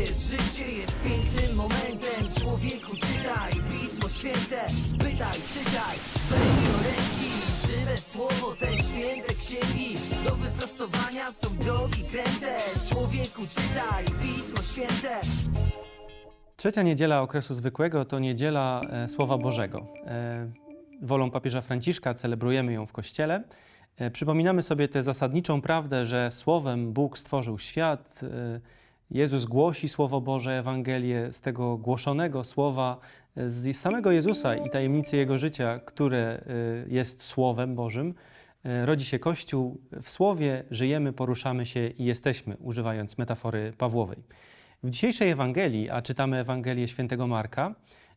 Uwierz, życie jest pięknym momentem Człowieku czytaj Pismo Święte Pytaj, czytaj Weź do ręki Żywe słowo, te święte księgi Do wyprostowania są drogi kręte Człowieku czytaj Pismo Święte Trzecia niedziela okresu zwykłego to niedziela e, Słowa Bożego. E, wolą papieża Franciszka celebrujemy ją w kościele. E, przypominamy sobie tę zasadniczą prawdę, że Słowem Bóg stworzył świat. E, Jezus głosi Słowo Boże, Ewangelię z tego głoszonego słowa, e, z samego Jezusa i tajemnicy Jego życia, które e, jest Słowem Bożym. E, Rodzi się Kościół w Słowie, żyjemy, poruszamy się i jesteśmy, używając metafory Pawłowej. W dzisiejszej Ewangelii, a czytamy Ewangelię świętego Marka,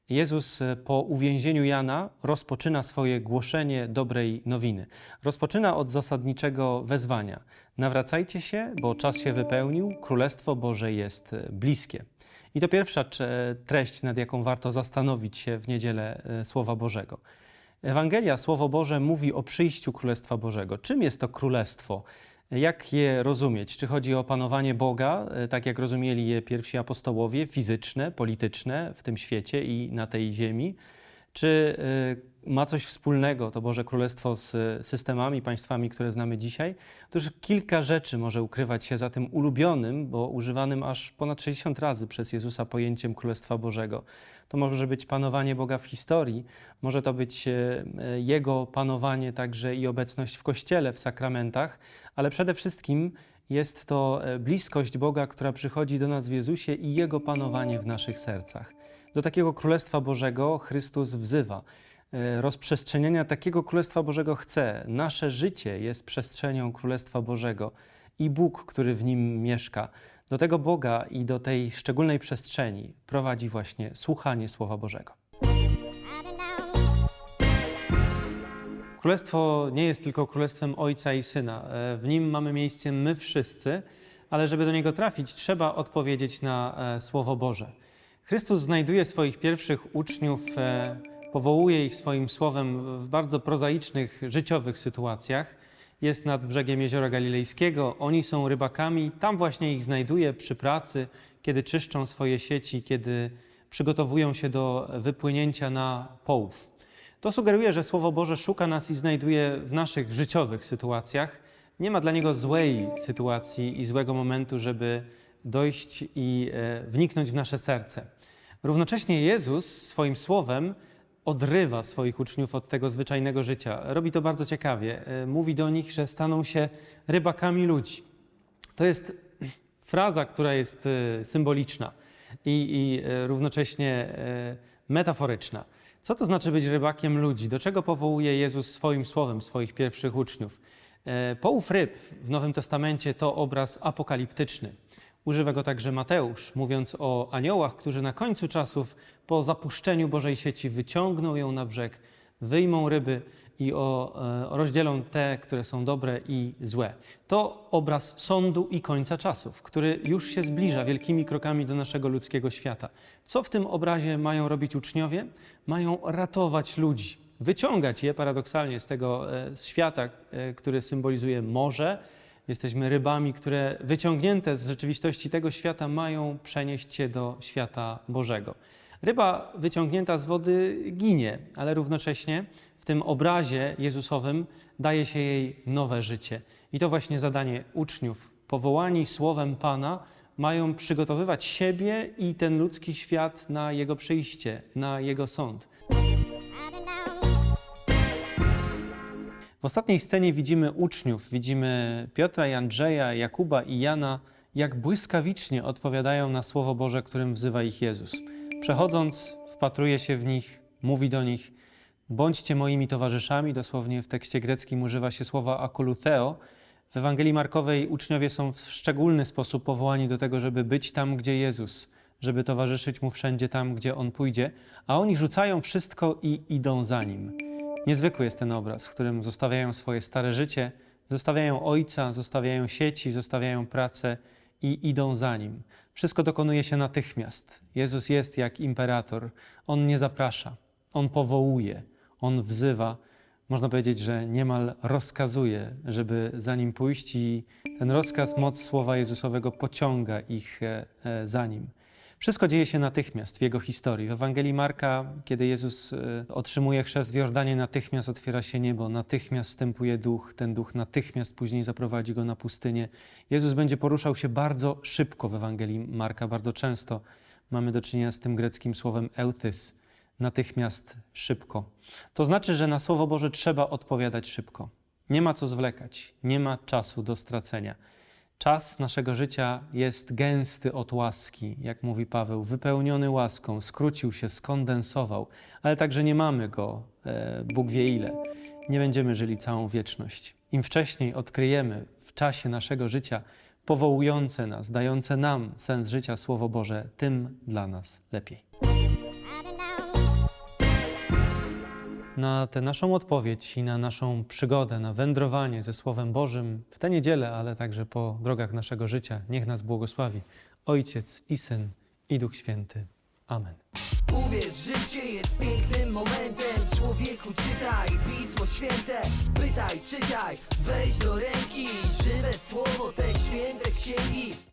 Jezus e, po uwięzieniu Jana rozpoczyna swoje głoszenie dobrej nowiny. Rozpoczyna od zasadniczego wezwania: Nawracajcie się, bo czas się wypełnił, Królestwo Boże jest e, bliskie. I to pierwsza treść, nad jaką warto zastanowić się w niedzielę e, Słowa Bożego. Ewangelia, Słowo Boże mówi o przyjściu Królestwa Bożego. Czym jest to Królestwo? Jak je rozumieć? Czy chodzi o panowanie Boga, e, tak jak rozumieli je pierwsi apostołowie, fizyczne, polityczne w tym świecie i na tej ziemi? Czy e, ma coś wspólnego to Boże Królestwo z systemami, państwami, które znamy dzisiaj? Otóż kilka rzeczy może ukrywać się za tym ulubionym, bo używanym aż ponad 60 razy przez Jezusa pojęciem Królestwa Bożego. To może być panowanie Boga w historii, może to być e, Jego panowanie także i obecność w Kościele, w sakramentach, ale przede wszystkim jest to e, bliskość Boga, która przychodzi do nas w Jezusie i Jego panowanie w naszych sercach. Do takiego Królestwa Bożego Chrystus wzywa. E, Rozprzestrzeniania takiego Królestwa Bożego chce. Nasze życie jest przestrzenią Królestwa Bożego i Bóg, który w nim mieszka. Do tego Boga i do tej szczególnej przestrzeni prowadzi właśnie słuchanie Słowa Bożego. Królestwo nie jest tylko królestwem Ojca i Syna. E, W nim mamy miejsce my wszyscy, ale żeby do niego trafić, trzeba odpowiedzieć na e, Słowo Boże. Chrystus znajduje swoich pierwszych uczniów, e, powołuje ich swoim słowem w bardzo prozaicznych, życiowych sytuacjach. Jest nad brzegiem jeziora Galilejskiego, oni są rybakami, tam właśnie ich znajduje przy pracy, kiedy czyszczą swoje sieci, kiedy przygotowują się do wypłynięcia na połów. To sugeruje, że Słowo Boże szuka nas i znajduje w naszych życiowych sytuacjach. Nie ma dla niego złej sytuacji i złego momentu, żeby dojść i e, wniknąć w nasze serce. Równocześnie Jezus swoim słowem odrywa swoich uczniów od tego zwyczajnego życia. Robi to bardzo ciekawie. E, Mówi do nich, że staną się rybakami ludzi. To jest fraza, która jest e, symboliczna i, i równocześnie metaforyczna. Co to znaczy być rybakiem ludzi? Do czego powołuje Jezus swoim słowem swoich pierwszych uczniów? E, Połów ryb w Nowym Testamencie to obraz apokaliptyczny. Używa go także Mateusz, mówiąc o aniołach, którzy na końcu czasów, po zapuszczeniu Bożej sieci, wyciągną ją na brzeg, wyjmą ryby i o, e, rozdzielą te, które są dobre i złe. To obraz sądu i końca czasów, który już się zbliża wielkimi krokami do naszego ludzkiego świata. Co w tym obrazie mają robić uczniowie? Mają ratować ludzi, wyciągać je paradoksalnie z tego e, świata, e, który symbolizuje morze. Jesteśmy rybami, które wyciągnięte z rzeczywistości tego świata mają przenieść się do świata Bożego. Ryba wyciągnięta z wody ginie, ale równocześnie w tym obrazie Jezusowym daje się jej nowe życie. I to właśnie zadanie uczniów, powołani słowem Pana, mają przygotowywać siebie i ten ludzki świat na Jego przyjście, na Jego sąd. W ostatniej scenie widzimy uczniów, widzimy Piotra i Andrzeja, Jakuba i Jana, jak błyskawicznie odpowiadają na Słowo Boże, którym wzywa ich Jezus. Przechodząc, wpatruje się w nich, mówi do nich: Bądźcie moimi towarzyszami. Dosłownie w tekście greckim używa się słowa akoluteo. W Ewangelii Markowej uczniowie są w szczególny sposób powołani do tego, żeby być tam, gdzie Jezus, żeby towarzyszyć mu wszędzie tam, gdzie on pójdzie, a oni rzucają wszystko i idą za nim. Niezwykły jest ten obraz, w którym zostawiają swoje stare życie, zostawiają ojca, zostawiają sieci, zostawiają pracę i idą za nim. Wszystko dokonuje się natychmiast. Jezus jest jak imperator. On nie zaprasza, on powołuje, on wzywa. można powiedzieć, że niemal rozkazuje, żeby za nim pójść, i ten rozkaz, moc słowa Jezusowego pociąga ich e, e, za nim. Wszystko dzieje się natychmiast w jego historii. W Ewangelii Marka, kiedy Jezus e, otrzymuje chrzest w Jordanie, natychmiast otwiera się niebo, natychmiast wstępuje duch, ten duch natychmiast później zaprowadzi go na pustynię. Jezus będzie poruszał się bardzo szybko w Ewangelii Marka, bardzo często mamy do czynienia z tym greckim słowem euthys, natychmiast szybko. To znaczy, że na Słowo Boże trzeba odpowiadać szybko. Nie ma co zwlekać, nie ma czasu do stracenia. Czas naszego życia jest gęsty od łaski, jak mówi Paweł, wypełniony łaską, skrócił się, skondensował, ale także nie mamy go, e, Bóg wie ile. Nie będziemy żyli całą wieczność. Im wcześniej odkryjemy w czasie naszego życia powołujące nas, dające nam sens życia Słowo Boże, tym dla nas lepiej. Na tę naszą odpowiedź i na naszą przygodę, na wędrowanie ze Słowem Bożym w tę niedzielę, ale także po drogach naszego życia, niech nas błogosławi Ojciec i Syn i Duch Święty. Amen. Uwierz, życie jest pięknym momentem. Człowieku czytaj Pismo Święte. Pytaj, czytaj, weź do ręki Żywe słowo, te święte księgi